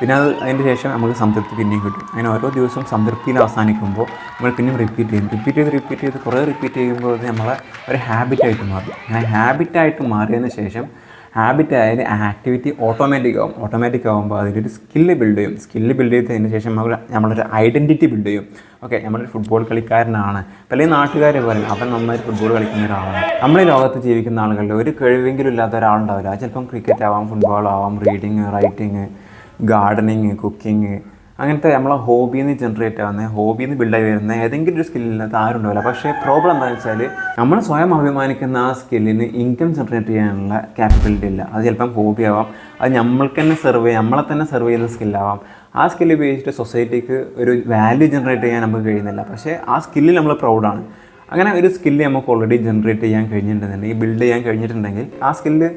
പിന്നെ അത് അതിന്റെ ശേഷം നമുക്ക് സംതൃപ്തി പിന്നെയും കിട്ടും. അങ്ങനെ ഓരോ ദിവസവും സംതൃപ്തിയിൽ അവസാനിക്കുമ്പോൾ നമ്മൾ പിന്നെയും റിപ്പീറ്റ് ചെയ്യും. റിപ്പീറ്റ് ചെയ്ത് റിപ്പീറ്റ് ചെയ്ത് കുറേ റിപ്പീറ്റ് ചെയ്യുമ്പോൾ അത് നമ്മളെ ഒരു ഹാബിറ്റായിട്ട് മാറും. അങ്ങനെ ഹാബിറ്റായിട്ട് മാറിയതിന് ശേഷം ഹാബിറ്റ് ആയാലും ആക്ടിവിറ്റി ഓട്ടോമാറ്റിക് ആവും. ഓട്ടോമാറ്റിക് ആകുമ്പോൾ അതിലൊരു സ്കില്ല് ബിൽഡ് ചെയ്യും. സ്കില്ല് ബിൽഡ് ചെയ്തതിന് ശേഷം നമ്മൾ നമ്മളൊരു ഐഡന്റിറ്റി ബിൽഡ് ചെയ്യും. ഓക്കെ നമ്മളൊരു ഫുട്ബോൾ കളിക്കാരനാണ്. പല നാട്ടുകാർ പറയും അവൻ നന്നായി ഫുട്ബോൾ കളിക്കുന്ന ഒരാളാണ്. നമ്മൾ ഈ ലോകത്ത് ജീവിക്കുന്ന ആളുകളിൽ ഒരു കഴിവെങ്കിലും ഇല്ലാത്ത ഒരാളുണ്ടാവില്ല. ചിലപ്പം ക്രിക്കറ്റ് ആവാം ഫുട്ബോൾ ആവാം റീഡിങ് റൈറ്റിങ് ഗാർഡനിങ് കുക്കിംഗ് അങ്ങനത്തെ നമ്മളെ ഹോബിയിൽ നിന്ന് ജനറേറ്റ് ആവുന്ന ഹോബിയിൽ നിന്ന് ബിൽഡായി വരുന്ന ഏതെങ്കിലും ഒരു സ്കില്ലില്ലാത്ത ആരും ഉണ്ടാവില്ല പക്ഷേ പ്രോബ്ലം എന്താണെന്ന് വെച്ചാൽ നമ്മൾ സ്വയം അഭിമാനിക്കുന്ന ആ സ്കില്ലിന് ഇൻകം ജനറേറ്റ് ചെയ്യാനുള്ള ക്യാപ്പബിലിറ്റി ഇല്ല. അത് ചിലപ്പം ഹോബി ആവാം. അത് നമ്മൾക്ക് തന്നെ സെർവ് നമ്മളെ തന്നെ സെർവ് ചെയ്യുന്ന സ്കില്ലാവാം ആ സ്കില്ല് ഉപയോഗിച്ചിട്ട് സൊസൈറ്റിക്ക് ഒരു വാല്യൂ ജനറേറ്റ് ചെയ്യാൻ നമുക്ക് കഴിയുന്നില്ല. പക്ഷേ ആ സ്കില്ലിൽ നമ്മൾ പ്രൗഡാണ് അങ്ങനെ ഒരു സ്കില്ല് നമുക്ക് ഓൾറെഡി ജനറേറ്റ് ചെയ്യാൻ കഴിഞ്ഞിട്ടുണ്ടെങ്കിൽ ബിൽഡ് ചെയ്യാൻ കഴിഞ്ഞിട്ടുണ്ടെങ്കിൽ ആ സ്കില്ല്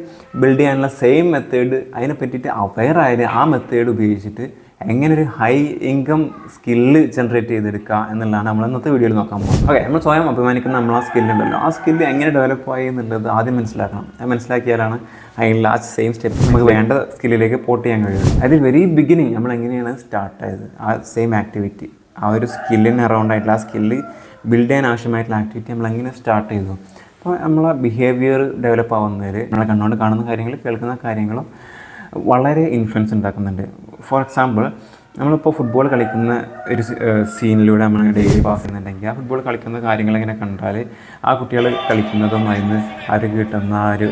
ബിൽഡ് ചെയ്യാനുള്ള സെയിം മെത്തേഡ് അതിനെ പറ്റിയിട്ട് അവെയർ ആ മെത്തേഡ് ഉപയോഗിച്ചിട്ട് എങ്ങനെ ഒരു ഹൈ ഇൻകം സ്കില്ല് ജനറേറ്റ് ചെയ്തെടുക്കുക എന്നുള്ളതാണ് നമ്മൾ ഇന്നത്തെ വീഡിയോയിൽ നോക്കാൻ പോകുന്നത്. ഓക്കെ നമ്മൾ സ്വയം അഭിമാനിക്കുന്ന നമ്മൾ ആ സ്കില്ലുണ്ടല്ലോ ആ സ്കില്ല് എങ്ങനെ ഡെവലപ്പ് ആയി എന്നുള്ളത് ആദ്യം മനസ്സിലാക്കണം. അത് മനസ്സിലാക്കിയാലാണ് അതിനുള്ള ആ സെയിം സ്റ്റെപ്പ് നമുക്ക് വേണ്ട സ്കില്ലിലേക്ക് പോട്ട് ചെയ്യാൻ കഴിയുന്നത്. അതിൽ വെരി ബിഗിനിങ് നമ്മൾ എങ്ങനെയാണ് സ്റ്റാർട്ട് ആയത്? ആ സെയിം ആക്ടിവിറ്റി ആ ഒരു സ്കില്ലിന് അറൗണ്ട് ആയിട്ടുള്ള ആ സ്കില്ല് ബിൽഡ് ചെയ്യാൻ ആവശ്യമായിട്ടുള്ള ആക്ടിവിറ്റി നമ്മൾ എങ്ങനെ സ്റ്റാർട്ട് ചെയ്തു. അപ്പോൾ നമ്മളെ ബിഹേവിയർ ഡെവലപ്പ് ആവുന്നതിൽ നമ്മളെ കണ്ണുകൊണ്ട് കാണുന്ന കാര്യങ്ങൾ കേൾക്കുന്ന കാര്യങ്ങളും വളരെ ഇൻഫ്ലുവൻസ് ഉണ്ടാക്കുന്നുണ്ട്. ഫോർ എക്സാമ്പിൾ നമ്മളിപ്പോൾ ഫുട്ബോൾ കളിക്കുന്ന ഒരു സീനിലൂടെ നമ്മൾ ഡെയിലി പാസ് ചെയ്യുന്നുണ്ടെങ്കിൽ ആ ഫുട്ബോൾ കളിക്കുന്ന കാര്യങ്ങൾ ഇങ്ങനെ കണ്ടാൽ ആ കുട്ടികൾ കളിക്കുന്നതും അതിന് അവർ കിട്ടുന്ന ആ ഒരു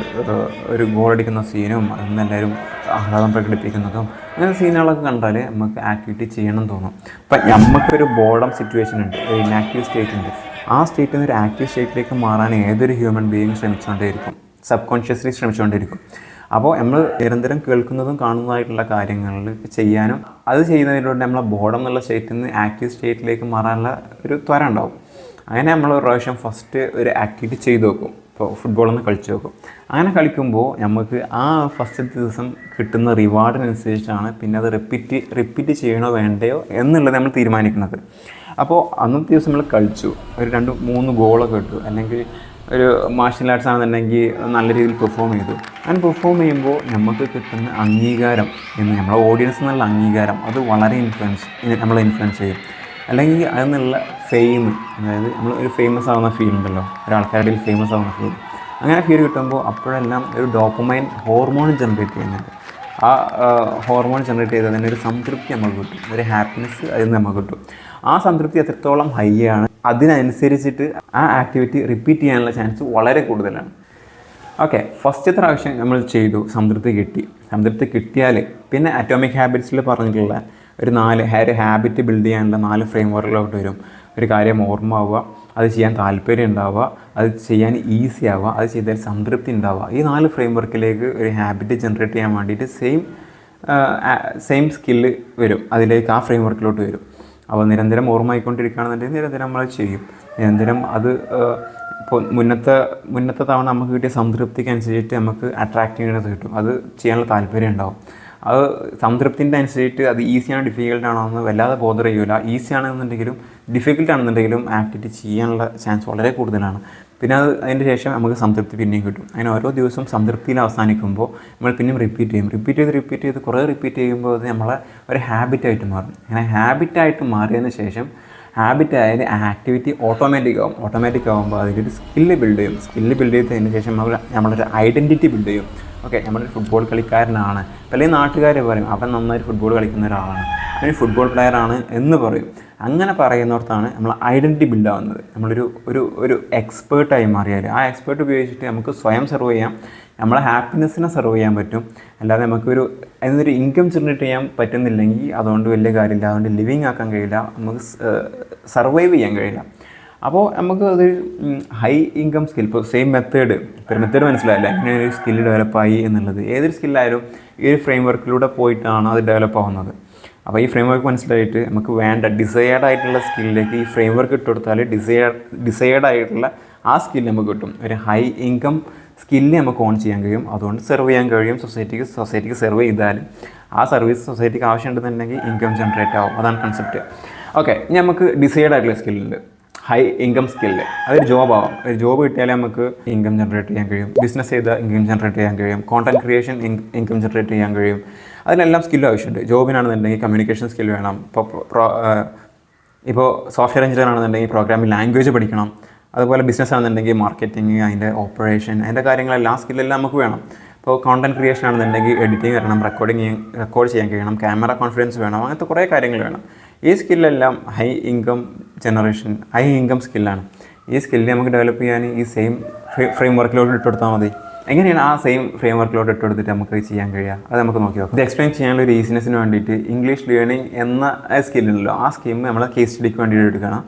ഒരു ഗോൾ അടിക്കുന്ന സീനും അതിൽ നിന്ന് എല്ലാവരും ആഹ്ലാദം പ്രകടിപ്പിക്കുന്നതും അങ്ങനെ സീനുകളൊക്കെ കണ്ടാൽ നമുക്ക് ആക്ടിവിറ്റി ചെയ്യണം തോന്നും. അപ്പം നമുക്കൊരു ബോർഡം സിറ്റുവേഷൻ ഉണ്ട് ഒരു ഇനാക്റ്റീവ് സ്റ്റേറ്റ് ഉണ്ട്. ആ സ്റ്റേറ്റിൽ നിന്ന് ഒരു ആക്റ്റീവ് സ്റ്റേറ്റിലേക്ക് മാറാൻ ഏതൊരു ഹ്യൂമൻ ബീയിങ് ശ്രമിച്ചുകൊണ്ടേയിരിക്കും? സബ് കോൺഷ്യസ്ലി ശ്രമിച്ചുകൊണ്ടിരിക്കും അപ്പോൾ നമ്മൾ നിരന്തരം കേൾക്കുന്നതും കാണുന്നതായിട്ടുള്ള കാര്യങ്ങളിൽ ചെയ്യാനും അത് ചെയ്യുന്നതിലൂടെ നമ്മളെ ബോർഡം എന്നുള്ള സ്റ്റേറ്റിൽ നിന്ന് ആക്റ്റീവ് സ്റ്റേറ്റിലേക്ക് മാറാനുള്ള ഒരു ത്വര ഉണ്ടാവും. അങ്ങനെ നമ്മൾ ഒരു പ്രാവശ്യം ഫസ്റ്റ് ഒരു ആക്ടിവിറ്റി ചെയ്ത് നോക്കും. ഇപ്പോൾ ഫുട്ബോളൊന്ന് കളിച്ച് നോക്കും. അങ്ങനെ കളിക്കുമ്പോൾ നമുക്ക് ആ ഫസ്റ്റ് ദിവസം കിട്ടുന്ന റിവാർഡിനനുസരിച്ചാണ് പിന്നെ അത് റിപ്പീറ്റ് റിപ്പീറ്റ് ചെയ്യണോ വേണ്ടയോ എന്നുള്ളത് നമ്മൾ തീരുമാനിക്കുന്നത്. അപ്പോൾ അന്നത്തെ ദിവസം നമ്മൾ കളിച്ചു. ഒരു രണ്ട് മൂന്ന് ഗോളൊക്കെ ഇട്ടു. അല്ലെങ്കിൽ ഒരു മാർഷൽ ആർട്സ് ആണെന്നുണ്ടെങ്കിൽ നല്ല രീതിയിൽ പെർഫോം ചെയ്തു. അങ്ങനെ പെർഫോം ചെയ്യുമ്പോൾ നമുക്ക് കിട്ടുന്ന അംഗീകാരം എന്ന് നമ്മളെ ഓഡിയൻസ് എന്നുള്ള അംഗീകാരം. അത് വളരെ ഇൻഫ്ലുവൻസ് നമ്മളെ ഇൻഫ്ലുവൻസ് ചെയ്യും. അല്ലെങ്കിൽ അതിൽ നിന്നുള്ള ഫെയിം അതായത് നമ്മൾ ഒരു ഫേമസ് ആവുന്ന ഫീൽ ഉണ്ടല്ലോ ഒരാൾക്കാരുടെ ഫേമസ് ആവുന്ന ഫീൽ അങ്ങനെ ഫീൽ കിട്ടുമ്പോൾ അപ്പോഴെല്ലാം ഒരു ഡോപ്പമൈൻ ഹോർമോൺ ജനറേറ്റ് ചെയ്യുന്നുണ്ട്. ആ ഹോർമോൺ ജനറേറ്റ് ചെയ്താൽ തന്നെ ഒരു സംതൃപ്തി നമുക്ക് കിട്ടും ഒരു ഹാപ്പിനെസ് അതിൽ നിന്ന് നമുക്ക് കിട്ടും. ആ സംതൃപ്തി എത്രത്തോളം ഹൈ ആണ് അതിനനുസരിച്ചിട്ട് ആ ആക്ടിവിറ്റി റിപ്പീറ്റ് ചെയ്യാനുള്ള ചാൻസ് വളരെ കൂടുതലാണ്. ഓക്കെ ഫസ്റ്റ് പ്രാവശ്യം നമ്മൾ ചെയ്തു സംതൃപ്തി കിട്ടി. സംതൃപ്തി കിട്ടിയാൽ പിന്നെ അറ്റോമിക് ഹാബിറ്റ്സിൽ പറഞ്ഞിട്ടുള്ള ഒരു നാല് ഒരു ഹാബിറ്റ് ബിൽഡ് ചെയ്യാനുള്ള നാല് ഫ്രെയിം വർക്കിലോട്ട് വരും. ഒരു കാര്യം ഓർമ്മ ആവുക അത് ചെയ്യാൻ താല്പര്യം ഉണ്ടാവുക അത് ചെയ്യാൻ ഈസി ആവുക അത് ചെയ്താൽ സംതൃപ്തി ഉണ്ടാവുക. ഈ നാല് ഫ്രെയിം വർക്കിലേക്ക് ഒരു ഹാബിറ്റ് ജനറേറ്റ് ചെയ്യാൻ വേണ്ടിയിട്ട് സെയിം സെയിം സ്കില്ല് വരും. അതിലേക്ക് ആ ഫ്രെയിം വർക്കിലോട്ട് വരും. അപ്പോൾ നിരന്തരം ഓർമ്മയായിക്കൊണ്ടിരിക്കുകയാണെന്നുണ്ടെങ്കിൽ നിരന്തരം നമ്മൾ ചെയ്യും. നിരന്തരം അത് ഇപ്പോൾ മുന്നത്തെ മുന്നത്തെ തവണ നമുക്ക് കിട്ടിയ സംതൃപ്തിക്ക് അനുസരിച്ചിട്ട് നമുക്ക് അട്രാക്റ്റീവ്നെസ് കിട്ടും. അത് ചെയ്യാനുള്ള താല്പര്യം ഉണ്ടാവും. അത് സംതൃപ്തിന്റെ അനുസരിച്ചിട്ട് അത് ഈസിയാണോ ഡിഫിക്കൽട്ട് ആണോ എന്ന് വല്ലാതെ ബോധർ ചെയ്യൂല. ഈസി ആണെന്നുണ്ടെങ്കിലും ഡിഫിക്കൽട്ട് ആണെന്നുണ്ടെങ്കിലും ആക്ടിവിറ്റി ചെയ്യാനുള്ള ചാൻസ് വളരെ കൂടുതലാണ്. പിന്നെ അത് അതിന്റെ ശേഷം നമുക്ക് സംതൃപ്തി പിന്നെയും കിട്ടും. അങ്ങനെ ഓരോ ദിവസവും സംതൃപ്തിയിൽ അവസാനിക്കുമ്പോൾ നമ്മൾ പിന്നെയും റിപ്പീറ്റ് ചെയ്യും. റിപ്പീറ്റ് ചെയ്ത് റിപ്പീറ്റ് ചെയ്ത് കുറേ റിപ്പീറ്റ് ചെയ്യുമ്പോൾ അത് നമ്മളെ ഒരു ഹാബിറ്റായിട്ട് മാറും. അങ്ങനെ ഹാബിറ്റായിട്ട് മാറിയതിന് ശേഷം ഹാബിറ്റ് ആയാലും ആക്ടിവിറ്റി ഓട്ടോമാറ്റിക് ആവും. ഓട്ടോമാറ്റിക് ആകുമ്പോൾ അതിലൊരു സ്കില്ല് ബിൽഡ് ചെയ്യും. സ്കില്ല് ബിൽഡ് ചെയ്തതിന് ശേഷം നമ്മൾ നമ്മളൊരു ഐഡന്റിറ്റി ബിൽഡ് ചെയ്യും. ഓക്കെ നമ്മളൊരു ഫുട്ബോൾ കളിക്കാരനാണ്. പല നാട്ടുകാർ പറയും അവൻ നന്നായി ഫുട്ബോൾ കളിക്കുന്ന ഒരാളാണ്. അവൻ ഫുട്ബോൾ പ്ലെയറാണ് എന്ന് പറയും. അങ്ങനെ പറയുന്നിടത്താണ് നമ്മൾ ഐഡന്റിറ്റി ബിൽഡ് ആവുന്നത്. നമ്മളൊരു ഒരു ഒരു എക്സ്പേർട്ടായി മാറിയാൽ ആ എക്സ്പേർട്ട് ഉപയോഗിച്ചിട്ട് നമുക്ക് സ്വയം സെർവ് ചെയ്യാം. നമ്മളെ ഹാപ്പിനെസ്സിനെ സെർവ് ചെയ്യാൻ പറ്റും. അല്ലാതെ നമുക്കൊരു അതിനൊരു ഇൻകം ജനറേറ്റ് ചെയ്യാൻ പറ്റുന്നില്ലെങ്കിൽ അതുകൊണ്ട് വലിയ കാര്യമില്ല. അതുകൊണ്ട് ലിവിങ് ആക്കാൻ കഴിയില്ല. നമുക്ക് സർവൈവ് ചെയ്യാൻ കഴിയില്ല. അപ്പോൾ നമുക്ക് അത് ഹൈ ഇൻകം സ്കിൽ ഇപ്പോൾ സെയിം മെത്തേഡ് ഒരു മെത്തേഡ് മനസ്സിലായില്ല? അങ്ങനെ ഒരു സ്കിൽ ഡെവലപ്പായി എന്നുള്ളത്. ഏതൊരു സ്കില്ലായാലും ഈ ഒരു ഫ്രെയിം വർക്കിലൂടെ പോയിട്ടാണ് അത് ഡെവലപ്പ് ആവുന്നത്. അപ്പോൾ ഈ ഫ്രെയിം വർക്ക് മനസ്സിലായിട്ട് നമുക്ക് വേണ്ട ഡിസയേർഡ് ആയിട്ടുള്ള സ്കില്ലിലേക്ക് ഈ ഫ്രെയിം വർക്ക് ഇട്ട് കൊടുത്താൽ ഡിസയർ ഡിസയേർഡ് ആയിട്ടുള്ള ആ സ്കില്ല് നമുക്ക് കിട്ടും. ഒരു ഹൈ ഇൻകം സ്കില്ല് നമുക്ക് ഓൺ ചെയ്യാൻ കഴിയും. അതുകൊണ്ട് സെർവ് ചെയ്യാൻ കഴിയും. സൊസൈറ്റിക്ക് സൊസൈറ്റിക്ക് സെർവ് ചെയ്താലും ആ സർവീസ് സൊസൈറ്റിക്ക് ആവശ്യമുണ്ടെന്നുണ്ടെങ്കിൽ ഇൻകം ജനറേറ്റ് ആവും. അതാണ് കൺസെപ്റ്റ് ഓക്കെ ഇനി നമുക്ക് ഡിസൈഡ് ആയിട്ടുള്ള സ്കില്ലുണ്ട് ഹൈ ഇൻകം സ്കില്ല് അതൊരു ജോബ് ആവാം. ഒരു ജോബ് കിട്ടിയാലേ നമുക്ക് ഇൻകം ജനറേറ്റ് ചെയ്യാൻ കഴിയും. ബിസിനസ് ചെയ്ത് ഇൻകം ജനറേറ്റ് ചെയ്യാൻ കഴിയും. കോണ്ടന്റ് ക്രിയേഷൻ ഇൻകം ജനറേറ്റ് ചെയ്യാൻ കഴിയും. അതിനെല്ലാം സ്കില്ല് ആവശ്യമുണ്ട്. ജോബിനാണെന്നുണ്ടെങ്കിൽ കമ്മ്യൂണിക്കേഷൻ സ്കിൽ വേണം. ഇപ്പോൾ ഇപ്പോൾ സോഫ്റ്റ്വെയർ എഞ്ചിനീയർ ആണെന്നുണ്ടെങ്കിൽ പ്രോഗ്രാമിംഗ് ലാംഗ്വേജ് പഠിക്കണം. അതുപോലെ ബിസിനസ് ആണെന്നുണ്ടെങ്കിൽ മാർക്കറ്റിംഗ് അതിന്റെ ഓപ്പറേഷൻ അതിന്റെ കാര്യങ്ങളെല്ലാം സ്കില്ലെല്ലാം നമുക്ക് വേണം. ഇപ്പോൾ കോണ്ടന്റ് ക്രിയേഷൻ ആണെന്നുണ്ടെങ്കിൽ എഡിറ്റിംഗ് വരണം റെക്കോർഡിങ് റെക്കോർഡ് ചെയ്യാൻ കഴിയണം. ക്യാമറ കോൺഫിഡൻസ് വേണം. അങ്ങനത്തെ കുറേ കാര്യങ്ങൾ വേണം. ഈ സ്കില്ലെല്ലാം high income generation high income സ്കില്ലാണ് ഈ സ്കില്ല് നമുക്ക് ഡെവലപ്പ് ചെയ്യാൻ ഈ സെയിം ഫ്രെയിം വർക്കിലോട്ട് ഇട്ടുകൊടുത്താൽ മതി. എങ്ങനെയാണ് ആ സെയിം ഫ്രെയിം വർക്കിലോട്ട് ഇട്ടുകൊടുത്തിട്ട് നമുക്ക് ചെയ്യാൻ കഴിയുക? അത് നമുക്ക് നോക്കി നോക്കാം. ഇത് എക്സ്പ്ലെയിൻ ചെയ്യാനുള്ള ഒരു ഈസിനെസ്സിന് വേണ്ടിയിട്ട് ഇംഗ്ലീഷ് ലേണിംഗ് എന്ന സ്കില്ലുണ്ടല്ലോ ആ സ്കീം നമ്മൾ കേസ് സ്റ്റഡിക്ക് വേണ്ടിയിട്ട് എടുക്കണം.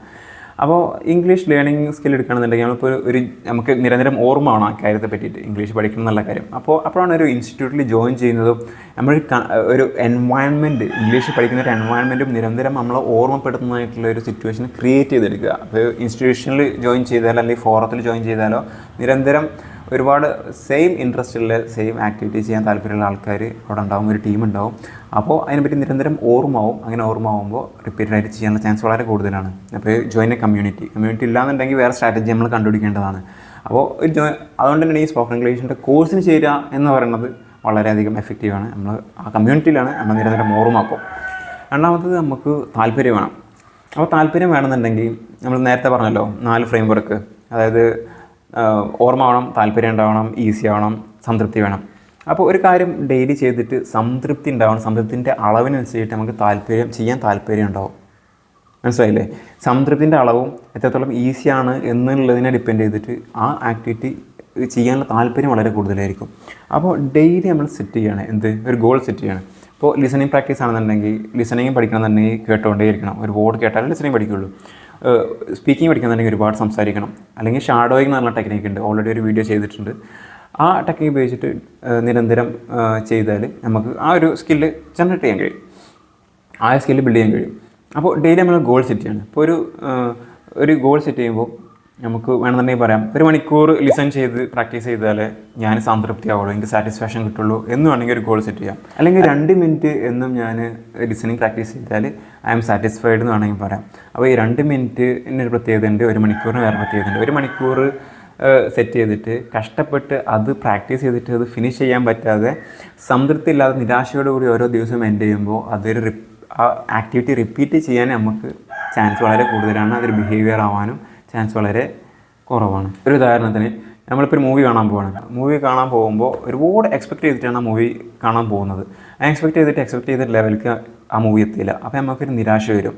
അപ്പോൾ ഇംഗ്ലീഷ് ലേണിംഗ് സ്കിൽ എടുക്കുകയാണെന്നുണ്ടെങ്കിൽ നമ്മളിപ്പോൾ ഒരു- നമുക്ക് നിരന്തരം ഓർമ്മ ആ കാര്യത്തെ പറ്റിയിട്ട് ഇംഗ്ലീഷ് പഠിക്കണം എന്നുള്ള കാര്യം. അപ്പോൾ അപ്പോഴാണ് ഒരു ഇൻസ്റ്റിറ്റ്യൂട്ടിൽ ജോയിൻ ചെയ്യുന്നതും നമ്മൾ ഒരു എൻവയൺമെന്റ് ഇംഗ്ലീഷ് പഠിക്കുന്ന ഒരു എൻവയൺമെന്റും നിരന്തരം നമ്മളെ ഓർമ്മപ്പെടുത്തുന്നതായിട്ടുള്ള ഒരു സിറ്റുവേഷൻ ക്രിയേറ്റ് ചെയ്തെടുക്കുക. അപ്പോൾ ഇൻസ്റ്റിറ്റ്യൂഷനിൽ ജോയിൻ ചെയ്താലോ അല്ലെങ്കിൽ ഫോറത്തിൽ ജോയിൻ ചെയ്താലോ നിരന്തരം ഒരുപാട് സെയിം ഇൻട്രസ്റ്റ് ഉള്ള സെയിം ആക്ടിവിറ്റി ചെയ്യാൻ താല്പര്യമുള്ള ആൾക്കാർ അവിടെ ഉണ്ടാവും. ഒരു ടീം ഉണ്ടാവും. അപ്പോൾ അതിനെപ്പറ്റി നിരന്തരം ഓർമ്മാവും അങ്ങനെ ഓർമ്മാവുമ്പോൾ റിപ്പീറ്റഡ് ആയിട്ട് ചെയ്യാനുള്ള ചാൻസ് വളരെ കൂടുതലാണ്. അപ്പോൾ ജോയിൻ എ കമ്മ്യൂണിറ്റി കമ്മ്യൂണിറ്റി ഇല്ലാന്നുണ്ടെങ്കിൽ വേറെ സ്ട്രാറ്റജി നമ്മൾ കണ്ടുപിടിക്കേണ്ടതാണ്. അപ്പോൾ ഒരു ജോ അതുകൊണ്ട് തന്നെ ഈ സ്പോക്കൺ ഇംഗ്ലീഷിന്റെ കോഴ്സിന് ചേരുക എന്ന് പറയുന്നത് വളരെയധികം എഫക്റ്റീവാണ് നമ്മൾ ആ കമ്മ്യൂണിറ്റിയിലാണ് നമ്മൾ നിരന്തരം ഓർമ്മാക്കും രണ്ടാമത്തത് നമുക്ക് താല്പര്യം വേണം. അപ്പോൾ താല്പര്യം വേണമെന്നുണ്ടെങ്കിൽ നമ്മൾ നേരത്തെ പറഞ്ഞല്ലോ നാല് ഫ്രെയിം വർക്ക് അതായത് ഓർമ്മ വേണം താല്പര്യം ഉണ്ടാവണം ഈസി ആവണം സംതൃപ്തി വേണം. അപ്പോൾ ഒരു കാര്യം ഡെയിലി ചെയ്തിട്ട് സംതൃപ്തി ഉണ്ടാവണം. സംതൃപ്തിന്റെ അളവിനനുസരിച്ചിട്ട് നമുക്ക് താല്പര്യം ചെയ്യാൻ താല്പര്യം ഉണ്ടാവും. മനസ്സിലായില്ലേ? സംതൃപ്തിന്റെ അളവും എത്രത്തോളം ഈസിയാണ് എന്നുള്ളതിനെ ഡിപ്പെൻഡ് ചെയ്തിട്ട് ആ ആക്ടിവിറ്റി ചെയ്യാനുള്ള താല്പര്യം വളരെ കൂടുതലായിരിക്കും. അപ്പോൾ ഡെയിലി നമ്മൾ സെറ്റ് ചെയ്യണം. എന്ത്? ഒരു ഗോൾ സെറ്റ് ചെയ്യണം. ഇപ്പോൾ ലിസണിങ് പ്രാക്ടീസ് ആണെന്നുണ്ടെങ്കിൽ ലിസണിങ് പഠിക്കണമെന്നുണ്ടെങ്കിൽ കേട്ടുകൊണ്ടേ ഇരിക്കണം ഒരു ബോർഡ് കേട്ടാലേ ലിസണിങ് പഠിക്കുള്ളൂ. സ്പീക്കിംഗ് പഠിക്കണമെന്നുണ്ടെങ്കിൽ ഒരുപാട് സംസാരിക്കണം. അല്ലെങ്കിൽ ഷാഡോയിങ് എന്ന് പറഞ്ഞ ടെക്നിക്ക് ഉണ്ട്. ഓൾറെഡി ഒരു വീഡിയോ ചെയ്തിട്ടുണ്ട്. ആ ടെക്നിക്ക് ഉപയോഗിച്ചിട്ട് നിരന്തരം ചെയ്താൽ നമുക്ക് ആ ഒരു സ്കില്ല് ജനറേറ്റ് ചെയ്യാൻ കഴിയും. ആ സ്കില്ല് ബിൽഡ് ചെയ്യാൻ കഴിയും. അപ്പോൾ ഡെയിലി നമ്മൾ ഗോൾ സെറ്റ് ചെയ്യണം. ഇപ്പോൾ ഒരു ഒരു ഗോൾ സെറ്റ് ചെയ്യുമ്പോൾ നമുക്ക് വേണമെന്നുണ്ടെങ്കിൽ പറയാം ഒരു മണിക്കൂർ ലിസൺ ചെയ്ത് പ്രാക്ടീസ് ചെയ്താൽ ഞാൻ സംതൃപ്തി ആവുള്ളൂ എനിക്ക് സാറ്റിസ്ഫാക്ഷൻ കിട്ടുള്ളൂ എന്ന് വേണമെങ്കിൽ ഒരു ഗോൾ സെറ്റ് ചെയ്യാം. അല്ലെങ്കിൽ രണ്ട് മിനിറ്റ് എന്നും ഞാൻ ലിസണിങ് പ്രാക്ടീസ് ചെയ്താൽ ഐ എം സാറ്റിസ്ഫൈഡ് എന്ന് വേണമെങ്കിൽ പറയാം. അപ്പോൾ ഈ രണ്ട് മിനിറ്റിന് ഒരു പ്രത്യേകത ഉണ്ട് ഒരു മണിക്കൂറിന് വേറെ പ്രത്യേകത ഉണ്ട് ഒരു മണിക്കൂർ സെറ്റ് ചെയ്തിട്ട് കഷ്ടപ്പെട്ട് അത് പ്രാക്ടീസ് ചെയ്തിട്ട് അത് ഫിനിഷ് ചെയ്യാൻ പറ്റാതെ സംതൃപ്തി ഇല്ലാതെ നിരാശയോടുകൂടി ഓരോ ദിവസവും എൻഡ് ചെയ്യുമ്പോൾ അതൊരു റിപ്പ് ആ ആക്ടിവിറ്റി റിപ്പീറ്റ് ചെയ്യാൻ നമുക്ക് ചാൻസ് വളരെ കൂടുതലാണ്. അതൊരു ബിഹേവിയർ ആവാനും ചാൻസ് വളരെ കുറവാണ്. ഒരു ഉദാഹരണത്തിന് നമ്മളിപ്പോൾ ഒരു മൂവി കാണാൻ പോവാണ്. മൂവി കാണാൻ പോകുമ്പോൾ ഒരുപാട് എക്സ്പെക്ട് ചെയ്തിട്ടാണ് ആ മൂവി കാണാൻ പോകുന്നത്. ആ എക്സ്പെക്ട് ചെയ്തിട്ട് എക്സ്പെക്ട് ചെയ്ത ലെവലിലേക്ക് ആ മൂവി എത്തിയില്ല. അപ്പോൾ നമുക്കൊരു നിരാശ വരും.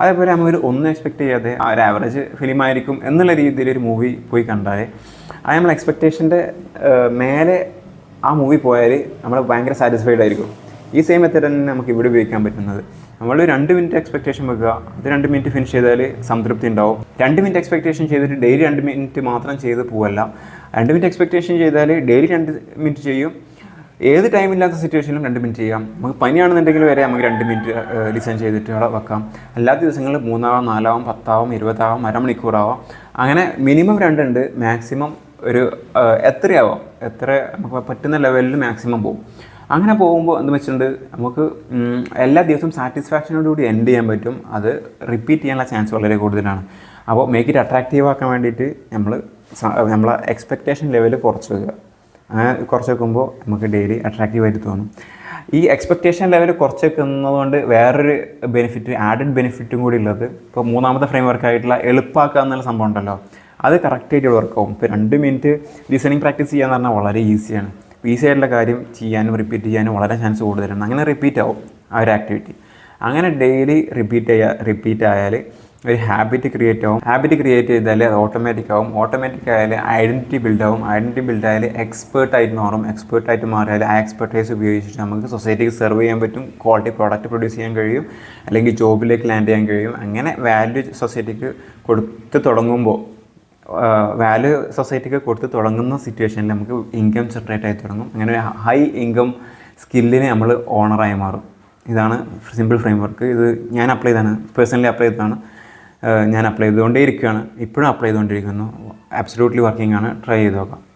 അതേപോലെ നമ്മൾ ഒരു ഒന്നും എക്സ്പെക്ട് ചെയ്യാതെ ആ ഒരു ആവറേജ് ഫിലിം ആയിരിക്കും എന്നുള്ള രീതിയിൽ ഒരു മൂവി പോയി കണ്ടാൽ ആ നമ്മൾ എക്സ്പെക്റ്റേഷന്റെ മേലെ ആ മൂവി പോയാൽ നമ്മൾ ഭയങ്കര സാറ്റിസ്ഫൈഡ് ആയിരിക്കും. ഈ സെയിം മെത്തേഡ് തന്നെ നമുക്ക് ഇവിടെ ഉപയോഗിക്കാൻ പറ്റുന്നത്. നമ്മൾ രണ്ട് മിനിറ്റ് എക്സ്പെക്റ്റേഷൻ വെക്കുക. അത് രണ്ട് മിനിറ്റ് ഫിനിഷ് ചെയ്താൽ സംതൃപ്തി ഉണ്ടാവും. രണ്ട് മിനിറ്റ് എക്സ്പെക്റ്റേഷൻ ചെയ്തിട്ട് ഡെയിലി രണ്ട് മിനിറ്റ് മാത്രം ചെയ്ത് പോവല്ല. രണ്ട് മിനിറ്റ് എക്സ്പെക്റ്റേഷൻ ചെയ്താൽ ഡെയിലി രണ്ട് മിനിറ്റ് ചെയ്യും. ഏത് ടൈമില്ലാത്ത സിറ്റുവേഷനിലും രണ്ട് മിനിറ്റ് ചെയ്യാം. നമുക്ക് പനിയാണെന്നുണ്ടെങ്കിൽ വരെ നമുക്ക് രണ്ട് മിനിറ്റ് ഡിസൈൻ ചെയ്തിട്ട് അവിടെ വെക്കാം. അല്ലാത്ത ദിവസങ്ങളിൽ മൂന്നാവാം നാലാവാം പത്താവാം ഇരുപതാവാം അരമണിക്കൂറാവാം. അങ്ങനെ മിനിമം രണ്ടുണ്ട്. മാക്സിമം ഒരു എത്രയാവാം എത്ര നമുക്ക് പറ്റുന്ന ലെവലിൽ മാക്സിമം പോകും അങ്ങനെ പോകുമ്പോൾ എന്ന് വെച്ചിട്ടുണ്ട്? നമുക്ക് എല്ലാ ദിവസവും സാറ്റിസ്ഫാക്ഷനോടുകൂടി എൻഡ് ചെയ്യാൻ പറ്റും. അത് റിപ്പീറ്റ് ചെയ്യാനുള്ള ചാൻസ് വളരെ കൂടുതലാണ്. അപ്പോൾ മേക്ക് ഇറ്റ് അട്രാക്റ്റീവ് ആക്കാൻ വേണ്ടിയിട്ട് നമ്മൾ നമ്മളെ എക്സ്പെക്റ്റേഷൻ ലെവൽ കുറച്ച് വെക്കുക. കുറച്ച് വെക്കുമ്പോൾ നമുക്ക് ഡെയിലി അട്രാക്റ്റീവ് ആയിട്ട് തോന്നും. ഈ എക്സ്പെക്റ്റേഷൻ ലെവൽ കുറച്ച് വെക്കുന്നതുകൊണ്ട് വേറൊരു ബെനിഫിറ്റ് ആഡഡ് ബെനിഫിറ്റും കൂടി ഉള്ളത് ഇപ്പോൾ മൂന്നാമത്തെ ഫ്രെയിം വർക്ക് ആയിട്ടുള്ള എളുപ്പമാക്കുക എന്നുള്ള സംഭവം ഉണ്ടല്ലോ. അത് കറക്റ്റായിട്ട് വർക്കാവും ഇപ്പോൾ രണ്ട് മിനിറ്റ് ലിസണിങ് പ്രാക്ടീസ് ചെയ്യാന്ന് പറഞ്ഞാൽ വളരെ ഈസിയാണ് ഈസി ആയിട്ടുള്ള കാര്യം ചെയ്യാനും റിപ്പീറ്റ് ചെയ്യാനും വളരെ ചാൻസ് കൂടുതലാണ്. അങ്ങനെ റിപ്പീറ്റ് ആവും ആ ഒരു ആക്ടിവിറ്റി അങ്ങനെ ഡെയിലി റിപ്പീറ്റ് ചെയ്യുക റിപ്പീറ്റ് ആയാൽ ഒരു ഹാബിറ്റ് ക്രിയേറ്റ് ആവും. ഹാബിറ്റ് ക്രിയേറ്റ് ചെയ്താൽ അത് ഓട്ടോമാറ്റിക് ആവും. ഓട്ടോമാറ്റിക് ആയാൽ ഐഡന്റിറ്റി ബിൽഡ് ആവും. ഐഡന്റിറ്റി ബിൽഡ് ആയാൽ എക്സ്പേർട്ട് ആയിട്ട് മാറും. എക്സ്പേർട്ട് ആയിട്ട് മാറിയാൽ ആ എക്സ്പെർട്ടൈസ് ഉപയോഗിച്ചിട്ട് നമുക്ക് സൊസൈറ്റിക്ക് സെർവ് ചെയ്യാൻ പറ്റും. ക്വാളിറ്റി പ്രോഡക്റ്റ് പ്രൊഡ്യൂസ് ചെയ്യാൻ കഴിയും. അല്ലെങ്കിൽ ജോബിലേക്ക് ലാൻഡ് ചെയ്യാൻ കഴിയും. അങ്ങനെ വാല്യൂ സൊസൈറ്റിക്ക് കൊടുത്ത് തുടങ്ങുമ്പോൾ വാല്യൂ സൊസൈറ്റിക്ക് കൊടുത്ത് തുടങ്ങുന്ന സിറ്റുവേഷനിൽ നമുക്ക് ഇൻകം ജനറേറ്റ് ആയി തുടങ്ങും. അങ്ങനെ ഒരു ഹൈ ഇൻകം സ്കില്ലിനെ നമ്മൾ ഓണറായി മാറും. ഇതാണ് സിമ്പിൾ ഫ്രെയിം വർക്ക് ഇത് ഞാൻ അപ്ലൈ ചെയ്താണ് പേഴ്സണലി അപ്ലൈ ചെയ്തതാണ്. ഏഹ് ഞാൻ അപ്ലൈ ചെയ്തുകൊണ്ടേ ഇരിക്കുകയാണ് ഇപ്പോഴും അപ്ലൈ ചെയ്തുകൊണ്ടിരിക്കുന്നു. അബ്സലൂട്ട്ലി വർക്കിംഗ് ആണ്. ട്രൈ ചെയ്ത് നോക്കാം.